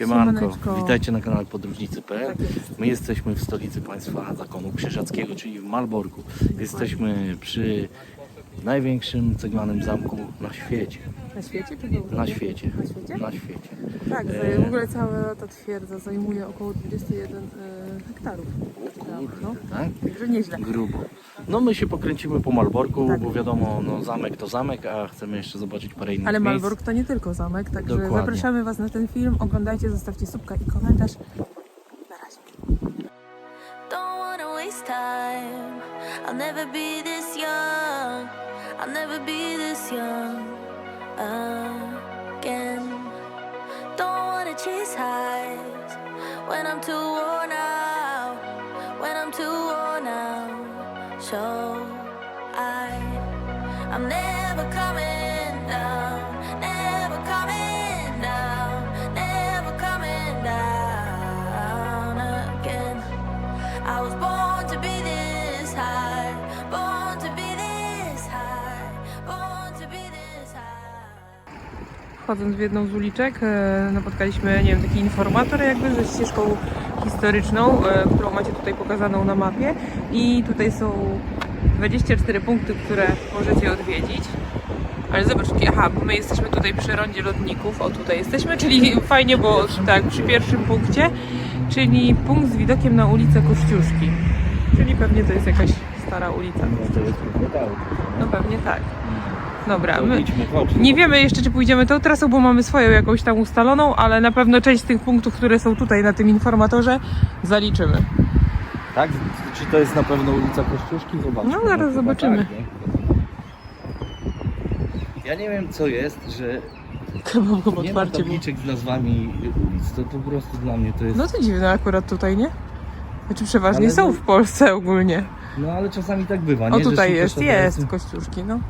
Siemanko, Siemaneczko. witajcie na kanale Podróżnicy.pl. Tak jest. My jesteśmy w stolicy państwa zakonu krzyżackiego, czyli w Malborku. Jesteśmy przy największym ceglanym zamku na świecie. Na świecie czy Europie? Na świecie. Na świecie? Na świecie. Tak, E. w ogóle cała ta twierdza zajmuje około 21 e, hektarów. No, Tak? także nieźle. Grubo. No my się pokręcimy po Malborku, Tak. bo wiadomo, no zamek to zamek, a chcemy jeszcze zobaczyć parę innych Ale miejsc. Malbork to nie tylko zamek, także Dokładnie. zapraszamy Was na ten film. Oglądajcie, zostawcie subka i komentarz. Na razie. I'll never be this young. Again. Don't wanna chase highs when I'm too worn out. When I'm too worn out. So I, I'm never coming down. Wchodząc w jedną z uliczek, e, napotkaliśmy, nie wiem, taki informator jakby ze ścieżką historyczną, e, którą macie tutaj pokazaną na mapie. I tutaj są 24 punkty, które możecie odwiedzić. Ale zobaczcie, aha, bo my jesteśmy tutaj przy rondzie lotników, o tutaj jesteśmy, czyli fajnie, bo tak, przy pierwszym punkcie, czyli punkt z widokiem na ulicę Kościuszki. Czyli pewnie to jest jakaś stara ulica. No. No pewnie tak. Dobra, To my, idźmy, chodź. nie wiemy jeszcze, czy pójdziemy tą trasą, bo mamy swoją jakąś tam ustaloną, ale na pewno część z tych punktów, które są tutaj na tym informatorze, zaliczymy. Tak? Czy to jest na pewno ulica Kościuszki? Zobaczmy. No, zaraz chyba zobaczymy. tak, nie? ja nie wiem co jest, że Chyba chyba nie ma otwarcie było. tabliczek z nazwami ulic. To po prostu dla mnie to jest... No to dziwne akurat tutaj, nie? Znaczy przeważnie Ale są no- w Polsce ogólnie. No ale czasami tak bywa, nie? O Że tutaj jest, jest Kościuszki, no.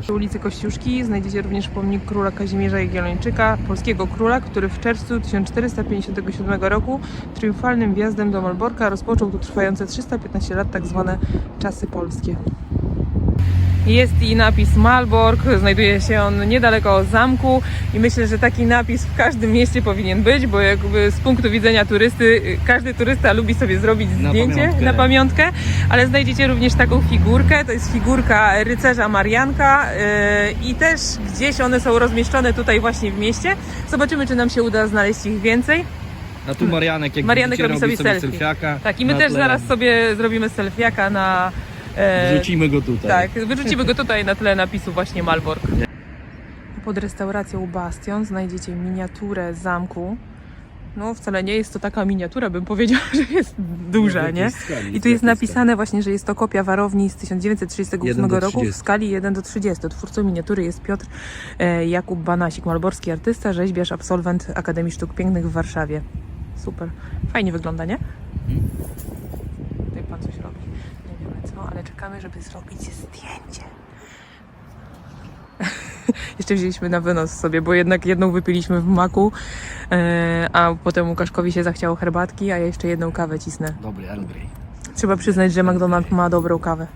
Przy ulicy Kościuszki znajdziecie również pomnik króla Kazimierza Jagiellończyka, polskiego króla, który w czerwcu 1457 roku triumfalnym wjazdem do Malborka rozpoczął tu trwające 315 lat tak zwane czasy polskie. Jest i napis Malbork, znajduje się on niedaleko zamku i myślę, że taki napis w każdym mieście powinien być, bo jakby z punktu widzenia turysty, każdy turysta lubi sobie zrobić Na zdjęcie pamiątkę. na pamiątkę, ale znajdziecie również taką figurkę, to jest figurka rycerza Marianka yy, i też gdzieś one są rozmieszczone tutaj właśnie w mieście. Zobaczymy, czy nam się uda znaleźć ich więcej. A tu Marianek, jak Marianek widzicie, robi sobie selfie. selfiaka. Tak, i my na też zaraz sobie zrobimy selfiaka na... e, Wrzucimy go tutaj. tak, wyrzucimy go tutaj na tle napisu właśnie Malbork. Pod restauracją Bastion znajdziecie miniaturę zamku. No wcale nie jest to taka miniatura, bym powiedziała, że jest duża, nie? I tu jest napisane właśnie, że jest to kopia warowni z 1938 1 do roku w 30. skali 1 do 30. Twórcą miniatury jest Piotr e, Jakub Banasik, malborski artysta, rzeźbiarz, absolwent Akademii Sztuk Pięknych w Warszawie. Super. Fajnie wygląda, nie? Mhm. Tutaj pan coś robi. Nie wiemy co, ale czekamy, żeby zrobić zdjęcie. Jeszcze wzięliśmy na wynos sobie, bo jednak jedną wypiliśmy w maku, e, a potem Łukaszkowi się zachciało herbatki, a ja jeszcze jedną kawę cisnę. Dobry Earl Grey. Trzeba przyznać, że McDonald's ma dobrą kawę.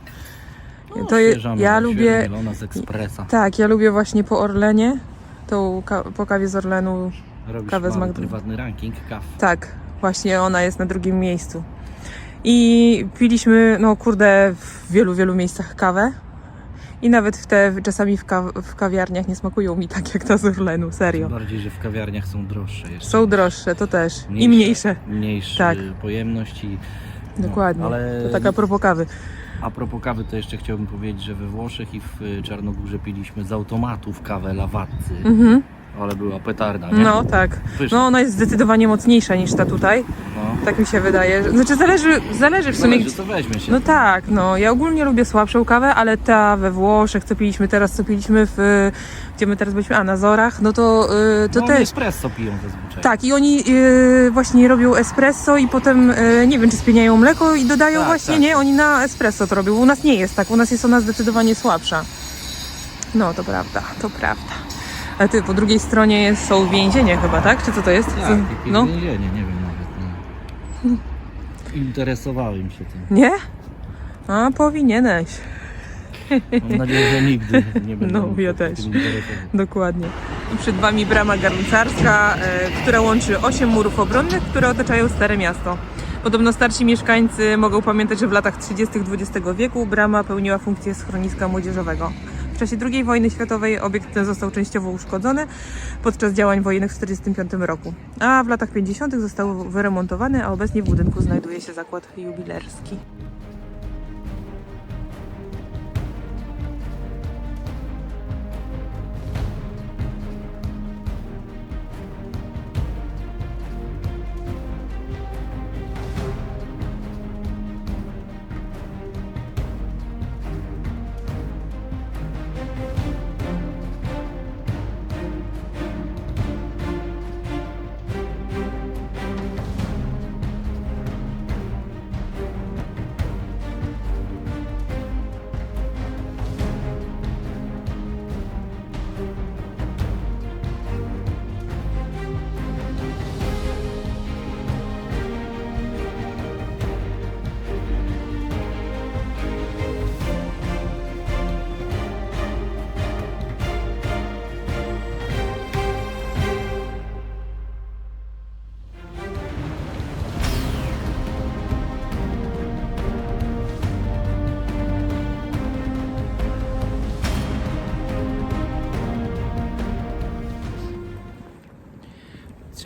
No, To je- ja lubię- z ekspresa. Tak, ja lubię właśnie po Orlenie, tą ka- po kawie z Orlenu. Robisz kawę z McDonald's. prywatny ranking kaw. Tak, właśnie ona jest na drugim miejscu. I piliśmy, no kurde, w wielu, wielu miejscach kawę. I nawet w te czasami w, ka- w kawiarniach nie smakują mi tak jak ta z Orlenu, serio. Tym bardziej, że w kawiarniach są droższe jeszcze. Są droższe, to też. I mniejsze. Mniejsze Tak. pojemność i... no, Dokładnie. ale To taka propos kawy. a propos kawy, to jeszcze chciałbym powiedzieć, że we Włoszech i w Czarnogórze piliśmy z automatów kawę Lawatcy. Mhm. Ale była petarda, nie? No tak. Pyszna. No ona jest zdecydowanie mocniejsza niż ta tutaj. no. Tak mi się wydaje. Znaczy zależy, zależy w sumie. Zależy, weźmie się. No tak, no ja ogólnie lubię słabszą kawę, ale ta we Włoszech, co piliśmy teraz, co piliśmy w, gdzie my teraz byliśmy, a na Zorach, no to, y, to no, też. espresso piją zazwyczaj. Tak, i oni y, właśnie robią espresso i potem, y, nie wiem, czy spieniają mleko i dodają Tak, właśnie, tak. nie, oni na espresso to robią. U nas nie jest tak, u nas jest ona zdecydowanie słabsza. No, to prawda, to prawda. A ty, po drugiej stronie jest, są więzienie chyba, tak? Czy co to jest? Tak, jakieś no, więzienie, nie wiem nawet. Nie. Interesowałem się tym. nie? A, powinieneś. Mam nadzieję, że nigdy nie będę No, ja też. Dokładnie. I przed Wami brama garncarska, e, która łączy 8 murów obronnych, które otaczają Stare Miasto. Podobno starsi mieszkańcy mogą pamiętać, że w latach 30. XX wieku brama pełniła funkcję schroniska młodzieżowego. W czasie II wojny światowej obiekt ten został częściowo uszkodzony podczas działań wojennych w 1945 roku, a w latach 50. został wyremontowany, a obecnie w budynku znajduje się zakład jubilerski.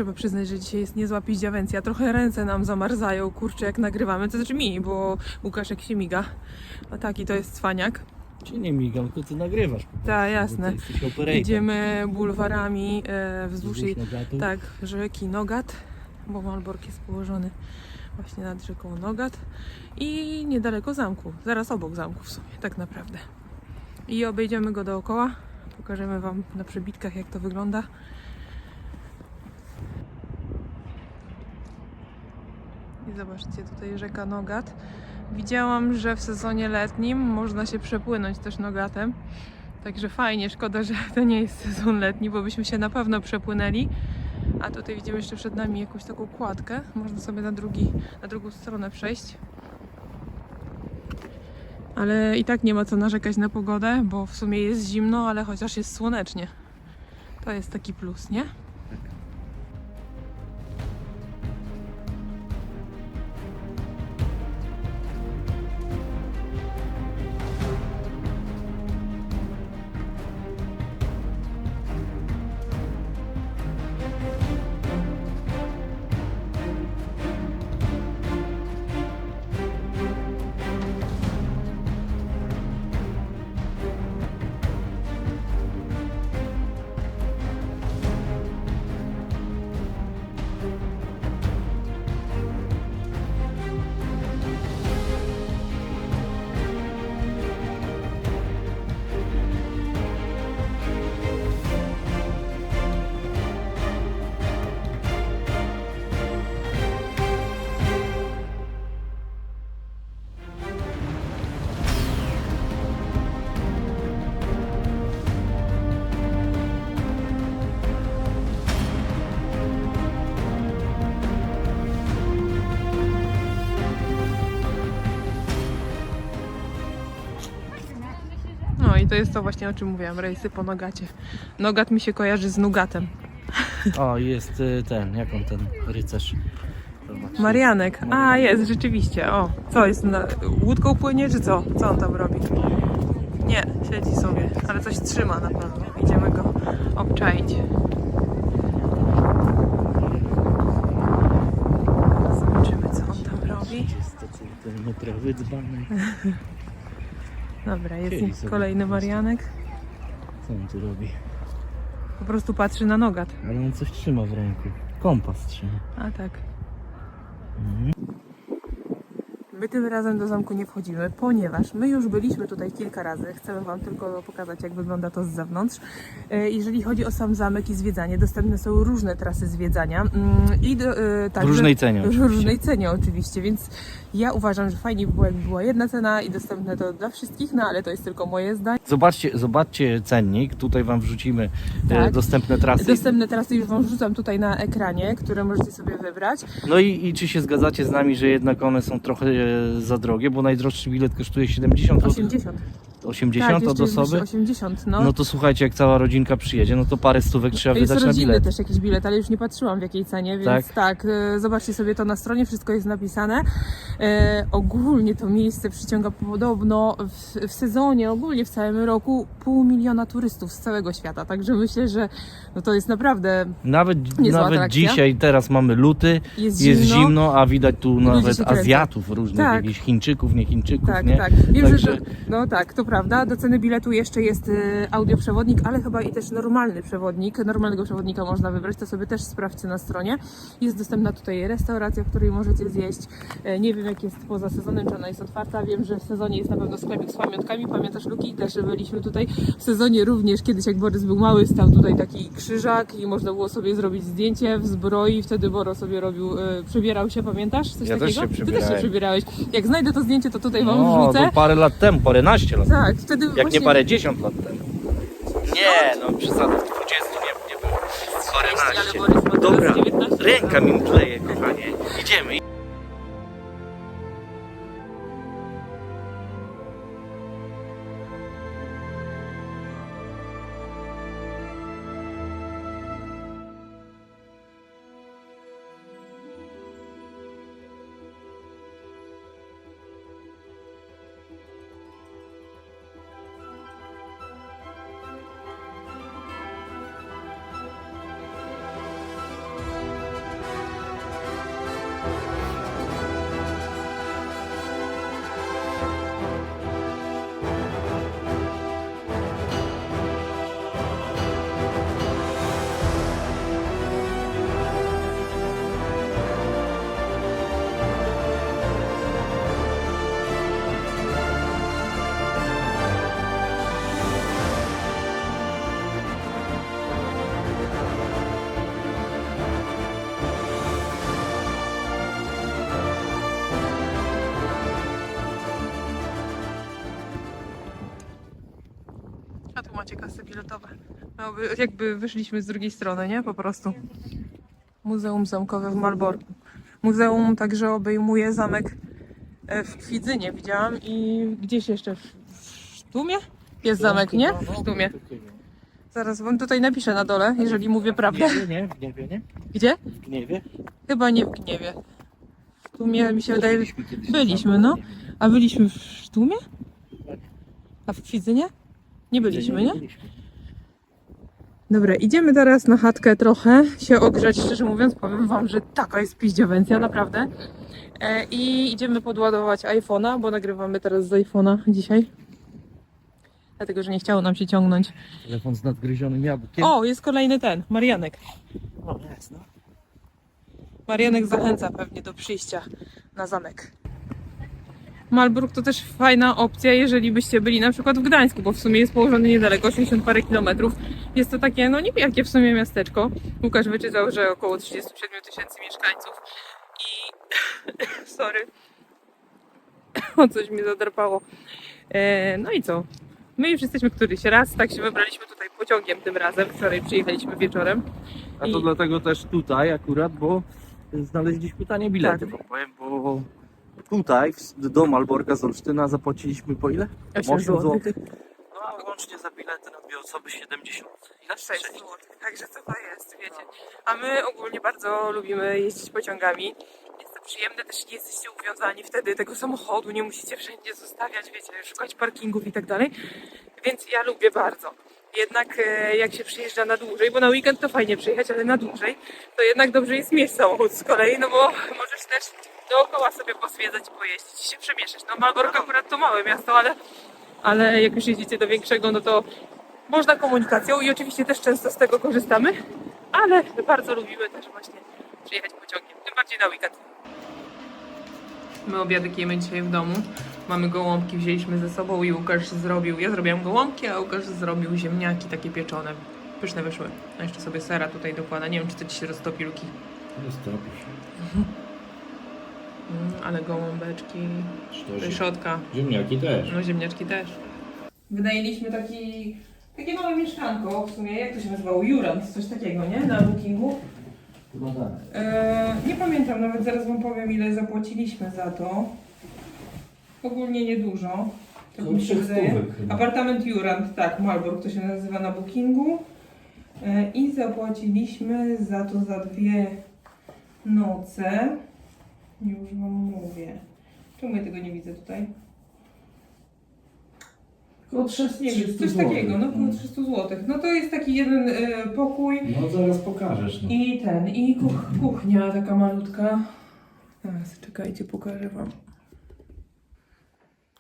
Trzeba przyznać, że dzisiaj jest niezła piździawencja. Trochę ręce nam zamarzają, kurczę, jak nagrywamy. To znaczy mi, bo Łukaszek się miga. A taki to jest cwaniak. Ci nie migam, tylko ty nagrywasz. Tak, jasne. Idziemy bulwarami e, wzdłuż jej, Nogatu. tak, rzeki Nogat, bo Malbork jest położony właśnie nad rzeką Nogat i niedaleko zamku, zaraz obok zamku w sumie, tak naprawdę. I obejdziemy go dookoła, pokażemy Wam na przebitkach jak to wygląda. I zobaczcie, tutaj rzeka Nogat. Widziałam, że w sezonie letnim można się przepłynąć też Nogatem. Także fajnie, szkoda, że to nie jest sezon letni, bo byśmy się na pewno przepłynęli. A tutaj widzimy jeszcze przed nami jakąś taką kładkę. Można sobie na, drugi, na drugą stronę przejść. Ale i tak nie ma co narzekać na pogodę, bo w sumie jest zimno, ale chociaż jest słonecznie. To jest taki plus, nie? To jest to właśnie o czym mówiłam, rejsy po Nogacie. Nogat mi się kojarzy z Nugatem. O, jest y, ten, jak on ten rycerz. Zobacz. Marianek. A, jest, rzeczywiście. O, co jest? Na, łódką płynie, czy co? Co on tam robi? Nie, siedzi sobie, ale coś trzyma na pewno. Idziemy go obczaić. Zobaczymy, co on tam robi. Jest to ten metrowy dzbanek. Dobra, Siedzi jest sobie kolejny po prostu. Marianek. Co on tu robi? Po prostu patrzy na nogat. Ale on coś trzyma w ręku. Kompas trzyma. A tak. Mhm. My tym razem do zamku nie wchodzimy, ponieważ my już byliśmy tutaj kilka razy. Chcemy Wam tylko pokazać, jak wygląda to z zewnątrz. E, Jeżeli chodzi o sam zamek i zwiedzanie, dostępne są różne trasy zwiedzania. Mm, I do, e, W także- różnej cenie W oczywiście. różnej cenie oczywiście, więc ja uważam, że fajnie by było, jakby była jedna cena i dostępne to dla wszystkich, no ale to jest tylko moje zdanie. Zobaczcie, zobaczcie cennik. Tutaj Wam wrzucimy e, Tak. dostępne trasy. Dostępne trasy już Wam wrzucam tutaj na ekranie, które możecie sobie wybrać. No i, i czy się zgadzacie z nami, że jednak one są trochę za drogie, bo najdroższy bilet kosztuje 70 zł. 80. 80 tak, od osoby. 80, no. No to słuchajcie, jak cała rodzinka przyjedzie, no to parę stówek trzeba Jest wydać na bilet. też jakiś bilet, ale już nie patrzyłam w jakiej cenie, więc Tak? tak, e, zobaczcie sobie to na stronie, wszystko jest napisane. E, ogólnie to miejsce przyciąga podobno w, w sezonie, ogólnie w całym roku pół miliona turystów z całego świata, także myślę, że no to jest naprawdę, Nawet, Niezła nawet atrakcja. dzisiaj, teraz mamy luty, jest, jest zimno. a widać tu nawet kręcą. Azjatów różnych, Tak. jakichś Chińczyków, nie Chińczyków, Tak, nie? tak. Wiem, Także- że to, no tak, to prawda. Do ceny biletu jeszcze jest y, audioprzewodnik, ale chyba i też normalny przewodnik. Normalnego przewodnika można wybrać, to sobie też sprawdźcie na stronie. Jest dostępna tutaj restauracja, w której możecie zjeść. E, Nie wiem jak jest poza sezonem, czy ona jest otwarta. Wiem, że w sezonie jest na pewno sklepik z pamiątkami. Pamiętasz Luki? Też byliśmy tutaj. W sezonie również kiedyś jak Borys był mały, stał tutaj taki krzyżak i można było sobie zrobić zdjęcie w zbroi. Wtedy Boro sobie robił, y, przebierał się, pamiętasz? Coś Ja też takiego? się Ty też się przebierałem. przebierałeś. Jak znajdę to zdjęcie, to tutaj wam No, wrzucę. to parę lat temu, paręnaście lat. Tak, wtedy Jak właśnie... nie parę dziesiąt lat temu. Nie, no przesadzam, 20 nie, nie było. ale Borys ma teraz Dobra, 19 ręka mi mdleje, kochanie. Idziemy. Macie kasy biletowe. No, by- jakby wyszliśmy z drugiej strony, nie? Po prostu. Muzeum Zamkowe w Malborku. Muzeum także obejmuje zamek e, w Kwidzynie, widziałam. I gdzieś jeszcze w, w Sztumie? Jest zamek, nie? W Sztumie. Zaraz wam tutaj napiszę na dole, jeżeli mówię prawdę. Nie, w Gniewie, nie? Gdzie? W Gniewie. Chyba nie w Gniewie. W Sztumie mi się wydaje... Byliśmy kiedyś Byliśmy, no. A byliśmy w Sztumie? A w Kwidzynie? Nie byliśmy, nie? Dobra, idziemy teraz na chatkę trochę się ogrzać, szczerze mówiąc, powiem wam, że taka jest piździowencja, naprawdę. E, I idziemy podładować iPhone'a, bo nagrywamy teraz z iPhone'a dzisiaj. Dlatego, że nie chciało nam się ciągnąć. Telefon z nadgryzionym jabłkiem. O, jest kolejny ten, Marianek. O, jest, no. Marianek zachęca pewnie do przyjścia na zamek. Malbork to też fajna opcja, jeżeli byście byli na przykład w Gdańsku, bo w sumie jest położony niedaleko, 80 parę kilometrów. Jest to takie, no niewielkie w sumie miasteczko. Łukasz wyczytał, że około 37 tysięcy mieszkańców i... sorry. o, coś mi zadrapało. E, no i co? My już jesteśmy któryś raz, tak się wybraliśmy tutaj pociągiem tym razem. Wczoraj przyjechaliśmy wieczorem. A to I- dlatego też tutaj akurat, bo znaleźliśmy tanie bilety. Tak. Powiem, bo tutaj w- do Malborka z Olsztyna zapłaciliśmy po ile? 8 8 zł. No a łącznie za bilety na dwie osoby 70. Ile? 6 zł. Także co to jest, wiecie. A my ogólnie bardzo lubimy jeździć pociągami. Jest to przyjemne, też nie jesteście uwiązani wtedy tego samochodu, nie musicie wszędzie zostawiać, wiecie, szukać parkingów i tak dalej. Więc ja lubię bardzo. Jednak e, jak się przyjeżdża na dłużej, bo na weekend to fajnie przyjechać, ale na dłużej, to jednak dobrze jest mieć samochód z kolei, no bo możesz też dookoła sobie pozwiedzać i pojeździć i się przemieszać. No Malbork akurat to małe miasto, ale, ale jak już jedziecie do większego, no to można komunikacją i oczywiście też często z tego korzystamy, ale bardzo lubimy też właśnie przyjechać pociągiem, tym bardziej na weekend. My obiadek jemy dzisiaj w domu. Mamy gołąbki, wzięliśmy ze sobą i Łukasz zrobił, ja zrobiłam gołąbki, a Łukasz zrobił ziemniaki takie pieczone. Pyszne wyszły. A jeszcze sobie sera tutaj dokłada. Nie wiem, czy to ci się roztopi luki. Roztopi Mm, ale gołąbeczki, ryszotka. Ziemniaki też. No ziemniaczki też. Wynajęliśmy taki, takie małe mieszkanko w sumie, jak to się nazywało? Jurant, coś takiego, nie? Na bookingu. Chyba tak. Eee, nie pamiętam, nawet zaraz wam powiem ile zapłaciliśmy za to. Ogólnie niedużo. Tak To mi się trzech wydaje. stówek chyba. Apartament Jurand, tak, Malbork to się nazywa na bookingu. E, I zapłaciliśmy za to za dwie noce. Już wam mówię. Czemu ja tego nie widzę tutaj? Około 300 Nie wiem, coś takiego, no około 300 zł. No to jest taki jeden e, pokój No zaraz pokażesz. No. i ten, i kuch, kuchnia taka malutka. Teraz czekajcie, pokażę wam.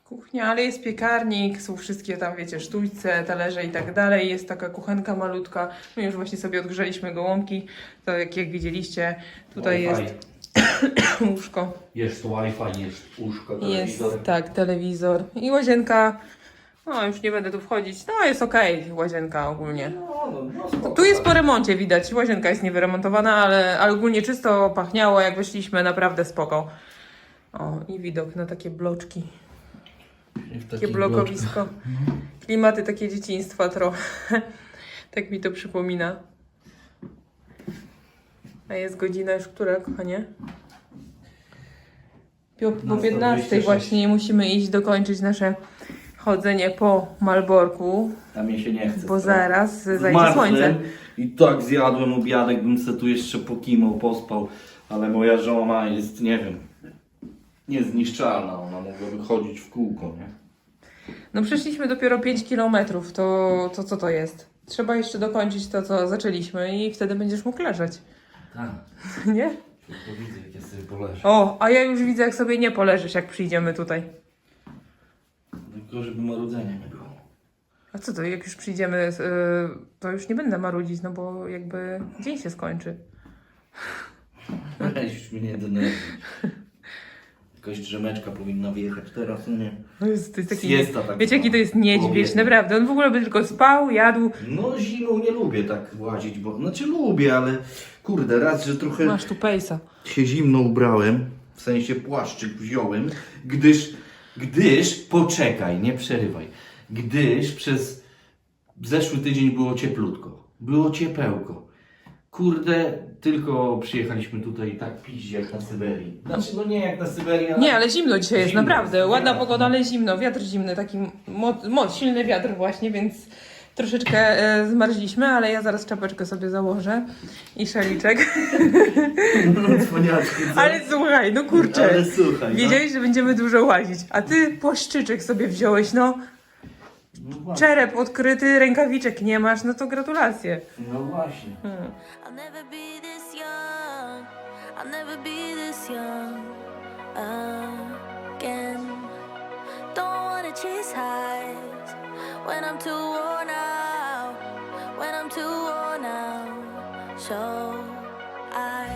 Kuchnia, ale jest piekarnik, są wszystkie tam, wiecie, sztućce, talerze i tak dalej. Jest taka kuchenka malutka. My już właśnie sobie odgrzeliśmy gołąbki. To jak, jak widzieliście, tutaj Wi-Fi. jest łóżko. Jest Wi-Fi, jest łóżko, Jest, telewizor. tak, telewizor i łazienka. No, już nie będę tu wchodzić. No, jest okej, łazienka ogólnie. No, no, no, spoko, Tu jest tak. po remoncie widać, łazienka jest niewyremontowana, ale, ale ogólnie czysto pachniało, jak weszliśmy, naprawdę spoko. O, i widok na takie bloczki, W takie takich blokowisko. Klimaty takie dzieciństwa trochę. tak mi to przypomina. A jest godzina już która, kochanie? Po, po 15 15:26. właśnie musimy iść dokończyć nasze chodzenie po Malborku, A mnie się nie chce. bo zaraz zajdzie słońce. I tak zjadłem obiadek, bym se tu jeszcze pokimał, pospał, ale moja żona jest, nie wiem, niezniszczalna, ona mogłaby chodzić w kółko, nie? No przeszliśmy dopiero 5 kilometrów, to, to co to jest? Trzeba jeszcze dokończyć to, co zaczęliśmy i wtedy będziesz mógł leżeć, Tak, nie? to widzę, jak ja sobie poleżę. O, a ja już widzę, jak sobie nie poleżysz, jak przyjdziemy tutaj. Tylko, żeby marudzenia nie było. A co to, jak już przyjdziemy, y, to już nie będę marudzić, no bo jakby dzień się skończy. Weź mnie denerwuj. Jakaś drzemeczka powinna wyjechać teraz, no nie? To jest, to jest taki... Siesta tak Wiecie, jaki to jest niedźwiedź, Powiedzmy. naprawdę. On w ogóle by tylko spał, jadł. No zimą nie lubię tak łazić, bo... Znaczy lubię, ale kurde, raz, że trochę... Masz tu pejsa. się zimno ubrałem, w sensie płaszczyk wziąłem, gdyż, gdyż, poczekaj, nie przerywaj, gdyż przez zeszły tydzień było cieplutko, było ciepełko. Kurde, tylko przyjechaliśmy tutaj tak piździ jak na Syberii. Znaczy, no nie jak na Syberii, ale... Nie, ale zimno dzisiaj jest, Zimno naprawdę. Ładna pogoda, no. ale zimno. Wiatr zimny, taki moc, moc, silny wiatr właśnie, więc troszeczkę e, zmarzliśmy, ale ja zaraz czapeczkę sobie założę i szaliczek. No, cwaniaczki, co? Ale słuchaj, no kurczę. Ale słuchaj, Wiedziałeś, że będziemy dużo łazić, a ty płaszczyczek sobie wziąłeś, no. no, no właśnie, Czerep odkryty, rękawiczek nie masz, no to gratulacje. no właśnie. Hmm. I'll never be this young. I'll never be this young again. Don't wanna chase highs when I'm too worn out. When I'm too worn out. So I,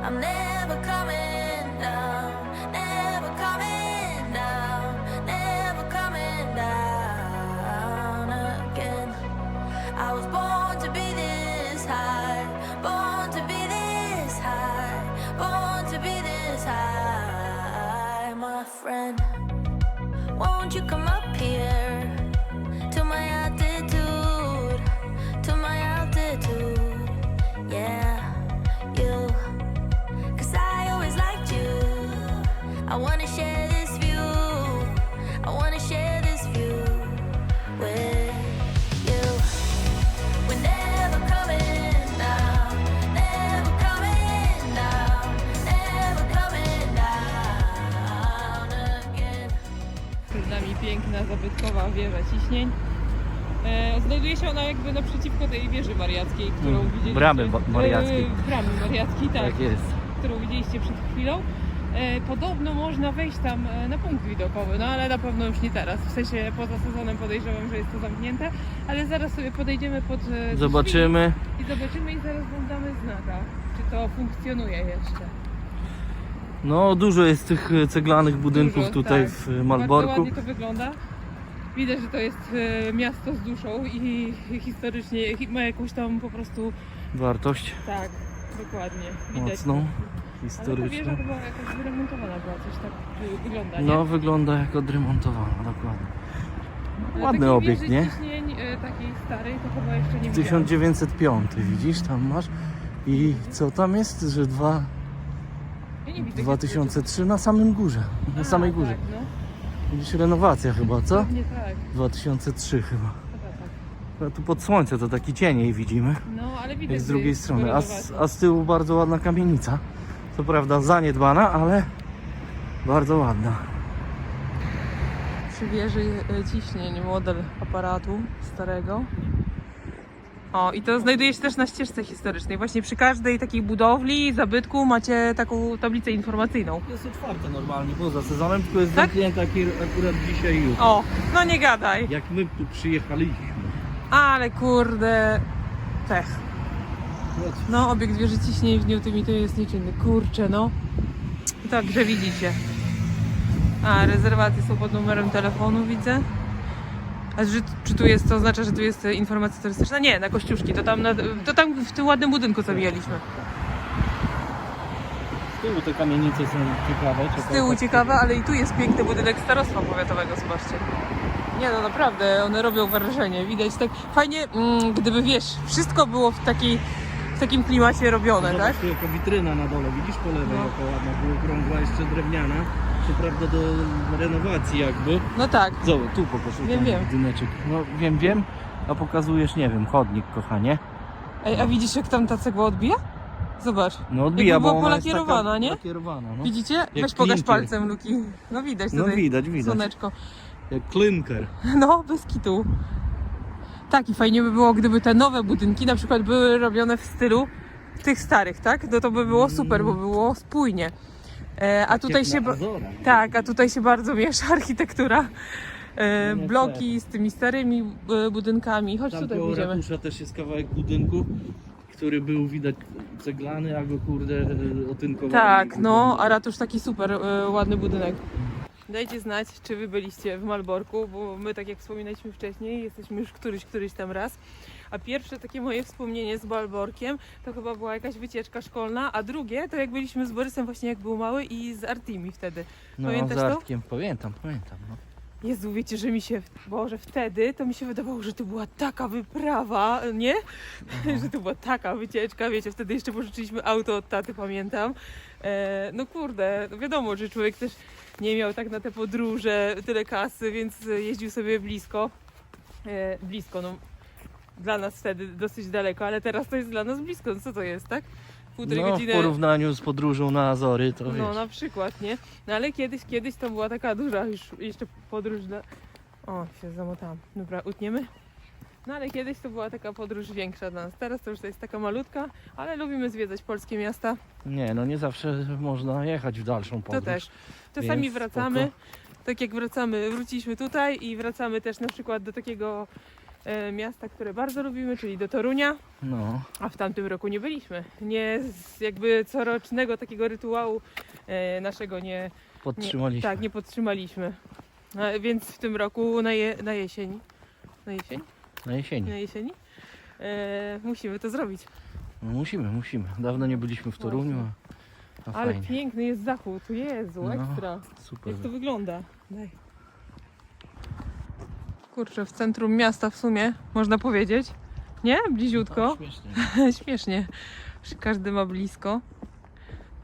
I'm never coming down. Piękna, zabytkowa wieża ciśnień. E, znajduje się ona jakby naprzeciwko tej wieży mariackiej, którą Mm, widzieliście. bramy wa-. E, bramy mariackiej, tak, Tak jest. którą widzieliście przed chwilą. E, podobno można wejść tam e, na punkt widokowy, no ale na pewno już nie teraz. W sensie poza sezonem podejrzewam, że jest to zamknięte, ale zaraz sobie podejdziemy pod e, Zobaczymy. drzwi i zobaczymy i zaraz wam damy znaka, czy to funkcjonuje jeszcze. No dużo jest tych e, ceglanych budynków Dużo, tutaj tak. w e, Bardzo Malborku. ładnie to wygląda. Widać, że to jest e, miasto z duszą i historycznie hi- ma jakąś tam po prostu. Wartość Tak, dokładnie. Widać. mocną, Ale ta wieża historyczną. chyba jakaś wyremontowana była, coś tak wygląda. Nie? No wygląda jak odremontowana, dokładnie. Ładny obiekt, nie? ciśnień, takiej starej to chyba jeszcze nie widziałam. 1905, widzisz, tam masz. I co tam jest, że dwa, Ja nie widzę, gdzie 2003 na samym górze, na jest. samej A, górze. Tak, no. Gdzieś renowacja chyba, co? Nie tak. 2003 chyba. No tu pod słońce to taki cień jej widzimy. No, ale widać, z że drugiej jest strony. A z, a z tyłu bardzo ładna kamienica. Co prawda zaniedbana, ale bardzo ładna. Przy wieży e, ciśnień model aparatu starego. O, i to znajduje się też na ścieżce historycznej. Właśnie przy każdej takiej budowli, zabytku macie taką tablicę informacyjną. Jest otwarte normalnie poza sezonem, tylko jest Tak? zamknięte akurat dzisiaj i jutro. O, no nie gadaj. Jak my tu przyjechaliśmy. Ale kurde, pech. No, obiekt wieży ciśnień w dniu tym to jest nieczynny. Kurczę, no. Także widzicie. A, rezerwacje są pod numerem telefonu, widzę. A czy, czy tu jest, to oznacza, że tu jest e, informacja turystyczna? Nie, na Kościuszki. To tam, na, to tam w tym ładnym budynku, co mijaliśmy. Z tyłu te kamienice są ciekawe. Z tyłu ciekawe, ale i tu jest piękny budynek starostwa powiatowego, zobaczcie. Nie no, naprawdę, one robią wrażenie. Widać tak fajnie, mm, gdyby wiesz, wszystko było w, takiej, w takim klimacie robione, tak? Tu jaka witryna na dole, widzisz po lewej, No. jaka ładna, była okrągła, jeszcze drewniana. Co prawda do renowacji jakby. No tak. Zobacz, tu pokaż Wiem, wiem. budyneczek. No wiem, wiem. A pokazujesz, nie wiem, chodnik, kochanie. Ej, a widzisz jak tam ta cegła odbija? Zobacz. No odbija, Jakby była bo ona jest polakierowana, taka nie? Lakierowana, no. Widzicie? Weź pokaż palcem, Luki. No widać No tutaj widać, widać. słoneczko. Jak klinker. No, bez kitu. Tak, i fajnie by było, gdyby te nowe budynki na przykład były robione w stylu tych starych, tak? No to by było super, bo było spójnie. E, a tutaj się... ba-. Tak, a tutaj się bardzo miesza architektura. E, No nie bloki z tymi starymi e, budynkami. Chodź Tam tutaj koło pójdziemy. ratusza też jest kawałek budynku, który był widać ceglany, a go kurde e, otynkowali. Tak, no, a ratusz taki super e, ładny budynek. Dajcie znać, czy wy byliście w Malborku, bo my, tak jak wspominaliśmy wcześniej, jesteśmy już któryś, któryś tam raz. A pierwsze takie moje wspomnienie z Malborkiem to chyba była jakaś wycieczka szkolna, a drugie to jak byliśmy z Borysem właśnie jak był mały i z Artimi wtedy. No, Pamiętasz z to? Artkiem, pamiętam, pamiętam. No. Jezu, wiecie, że mi się, Boże, wtedy to mi się wydawało, że to była taka wyprawa, nie? że to była taka wycieczka, wiecie, wtedy jeszcze pożyczyliśmy auto od taty, pamiętam. E, no kurde, no wiadomo, że człowiek też nie miał tak na te podróże tyle kasy, więc jeździł sobie blisko. E, blisko, no dla nas wtedy dosyć daleko, ale teraz to jest dla nas blisko, no co to jest, tak? Półtorej no, godziny. w porównaniu z podróżą na Azory, to No wiesz. na przykład, nie? No ale kiedyś, kiedyś to była taka duża już jeszcze podróż dla... O, się zamotałam. Dobra, utniemy? No ale kiedyś to była taka podróż większa dla nas. Teraz to już to jest taka malutka, ale lubimy zwiedzać polskie miasta. Nie, no nie zawsze można jechać w dalszą To podróż. też. Czasami Więc wracamy, spoko. tak jak wracamy, wróciliśmy tutaj i wracamy też na przykład do takiego e, miasta, które bardzo lubimy, czyli do Torunia. No, A w tamtym roku nie byliśmy. Nie z jakby corocznego takiego rytuału e, naszego nie, podtrzymaliśmy. Nie, tak, nie podtrzymaliśmy. A, więc w tym roku na, je, na jesień. Na jesień? Na jesieni. Na jesieni? E, musimy to zrobić. No, musimy, musimy. Dawno nie byliśmy w Toruniu, a, a Ale fajnie. piękny jest zachód. Jezu, No. ekstra. Super. Jak to wygląda? Daj. Kurczę, w centrum miasta w sumie, można powiedzieć. Nie? Bliziutko. Tak, śmiesznie. Śmiesznie. Każdy ma blisko.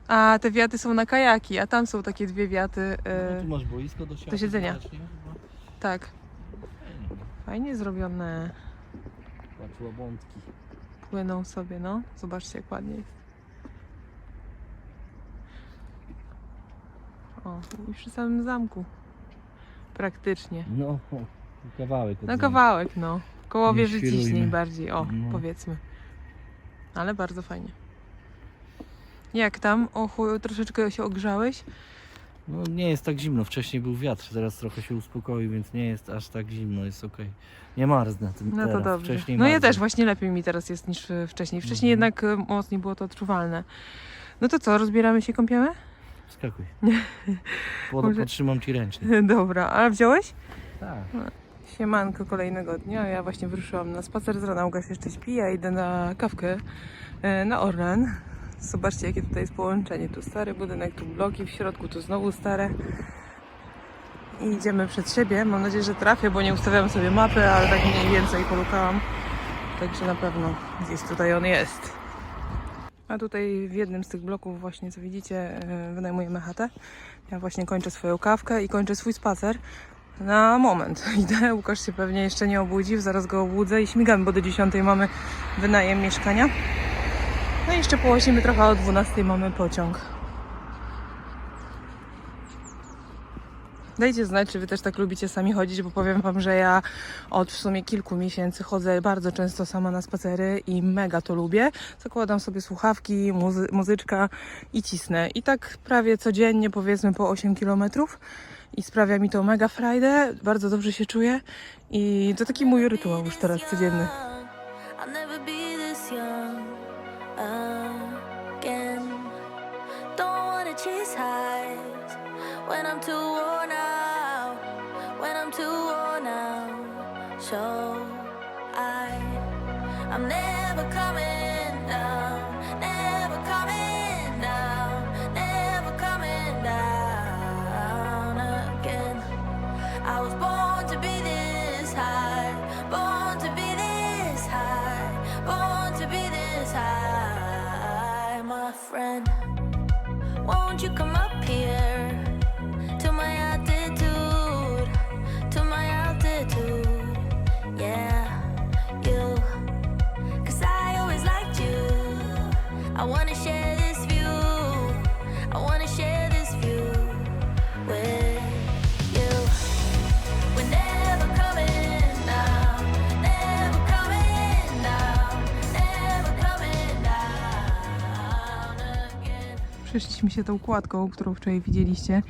A te wiaty są na kajaki, a tam są takie dwie wiaty. E, No, tu masz boisko do, siatki, siedzenia. zobacz, nie? No, tak, fajnie. fajnie zrobione. Patrz, łabątki. Płyną sobie, no. Zobaczcie, jak ładnie jest. O, i przy samym zamku. Praktycznie. No, kawałek. No kawałek, no. Koło Nie wieży świrujmy. ciśnień bardziej, o, No. powiedzmy. Ale bardzo fajnie. Jak tam? O, chuj, troszeczkę się ogrzałeś? No nie jest tak zimno. Wcześniej był wiatr, teraz trochę się uspokoił, więc nie jest aż tak zimno, jest okej. Nie marznę tym No to teraz. dobrze. Wcześniej No ja też właśnie lepiej mi teraz jest niż e, wcześniej. Wcześniej Mhm. jednak e, mocniej było to odczuwalne. No to co, rozbieramy się, kąpiemy? Skakuj. Pod, Może- Podtrzymam ci ręcznie. Dobra, a wziąłeś? Tak. Siemanko kolejnego dnia. Ja właśnie wyruszyłam na spacer z rana. Łukasz jeszcze śpi, ja idę na kawkę e, na Orlen. Zobaczcie, jakie tutaj jest połączenie. Tu stary budynek, tu bloki, w środku tu znowu stare. I idziemy przed siebie. Mam nadzieję, że trafię, bo nie ustawiam sobie mapy, ale tak mniej więcej polukałam. Także na pewno gdzieś tutaj on jest. A tutaj w jednym z tych bloków właśnie, co widzicie, yy, wynajmujemy chatę. Ja właśnie kończę swoją kawkę i kończę swój spacer. Na moment idę, Łukasz się pewnie jeszcze nie obudził, zaraz go obudzę i śmigamy, bo do 10 mamy wynajem mieszkania. No i jeszcze połazimy trochę, o 12 mamy pociąg. Dajcie znać, czy wy też tak lubicie sami chodzić, bo powiem wam, że ja od w sumie kilku miesięcy chodzę bardzo często sama na spacery i mega to lubię. Zakładam sobie słuchawki, muzy muzyczka i cisnę. I tak prawie codziennie, powiedzmy po 8 kilometrów. I sprawia mi to mega frajdę, bardzo dobrze się czuję i to taki mój rytuał już teraz codzienny. You come up Przeszliśmy się tą kładką, którą wczoraj widzieliście,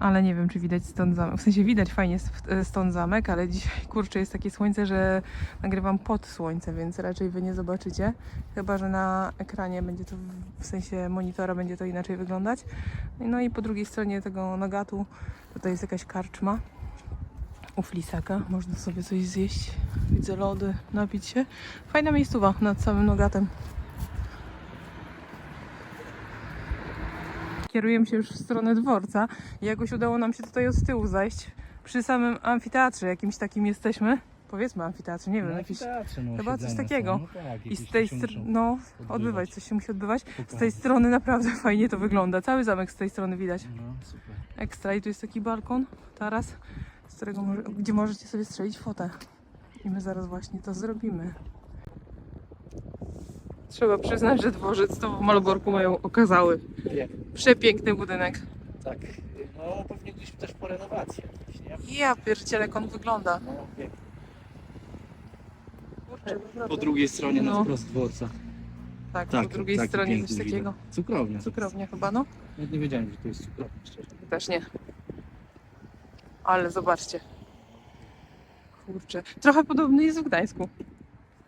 ale nie wiem, czy widać stąd zamek. W sensie widać fajnie s- stąd zamek, ale dzisiaj, kurczę, jest takie słońce, że nagrywam pod słońce, więc raczej wy nie zobaczycie. Chyba, że na ekranie będzie to, w sensie monitora będzie to inaczej wyglądać. No i po drugiej stronie tego nagatu tutaj jest jakaś karczma. U flisaka można sobie coś zjeść. Widzę lody, napić się. Fajna miejscowa nad samym nogatem. Kierujemy się już w stronę dworca i jakoś udało nam się tutaj od tyłu zajść. Przy samym amfiteatrze jakimś takim jesteśmy. Powiedzmy amfiteatrze, nie wiem, No, jakiś... no, chyba coś takiego. No tak, I z tej strony, no, odbywać. coś się musi odbywać. Z tej strony naprawdę fajnie to wygląda. Cały zamek z tej strony widać. No, super. Ekstra. I tu jest taki balkon, taras, z którego może, gdzie możecie sobie strzelić fotę. I my zaraz właśnie to zrobimy. Trzeba przyznać, że dworzec to w Malborku mają okazały. Nie. Przepiękny budynek. Tak. No, pewnie gdzieś też po renowacji nie? Ja pierdzielę, jak on wygląda. No, Kurczę, po drugiej stronie No. na wprost dworca. Tak, Tak, po drugiej taki stronie piękny coś takiego. widok. Cukrownia. Cukrownia chyba, no. Nawet nie wiedziałem, że to jest cukrownia, szczerze. Też nie. Ale zobaczcie. Kurczę. Trochę podobny jest w Gdańsku.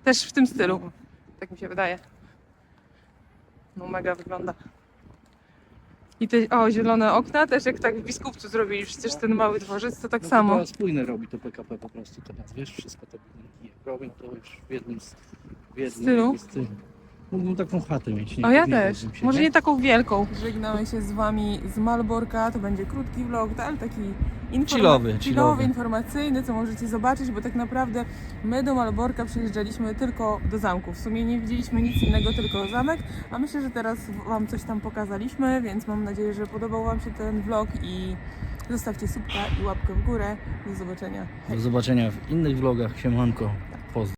Też w tym stylu. Tak mi się wydaje. No mega wygląda. I te, o, zielone okna też jak tak w Biskupcu zrobili przecież ten mały dworzec, to tak no, samo. To spójne robi to PKP po prostu teraz, wiesz, wszystko te budynki jak robią to już w jednym, w jednym Stylu? stylu. Mógłbym taką chatę mieć. Nie, O ja nie też. bałbym się, Może nie taką wielką. Żegnamy się z wami z Malborka. To będzie krótki vlog, ale taki informa- Chillowy, chillowy, chillowy. informacyjny, co możecie zobaczyć, bo tak naprawdę my do Malborka przyjeżdżaliśmy tylko do zamku. W sumie nie widzieliśmy nic innego, tylko zamek, a myślę, że teraz wam coś tam pokazaliśmy, więc mam nadzieję, że podobał wam się ten vlog i zostawcie subka i łapkę w górę. Do zobaczenia. Do zobaczenia w innych vlogach. Siemanko.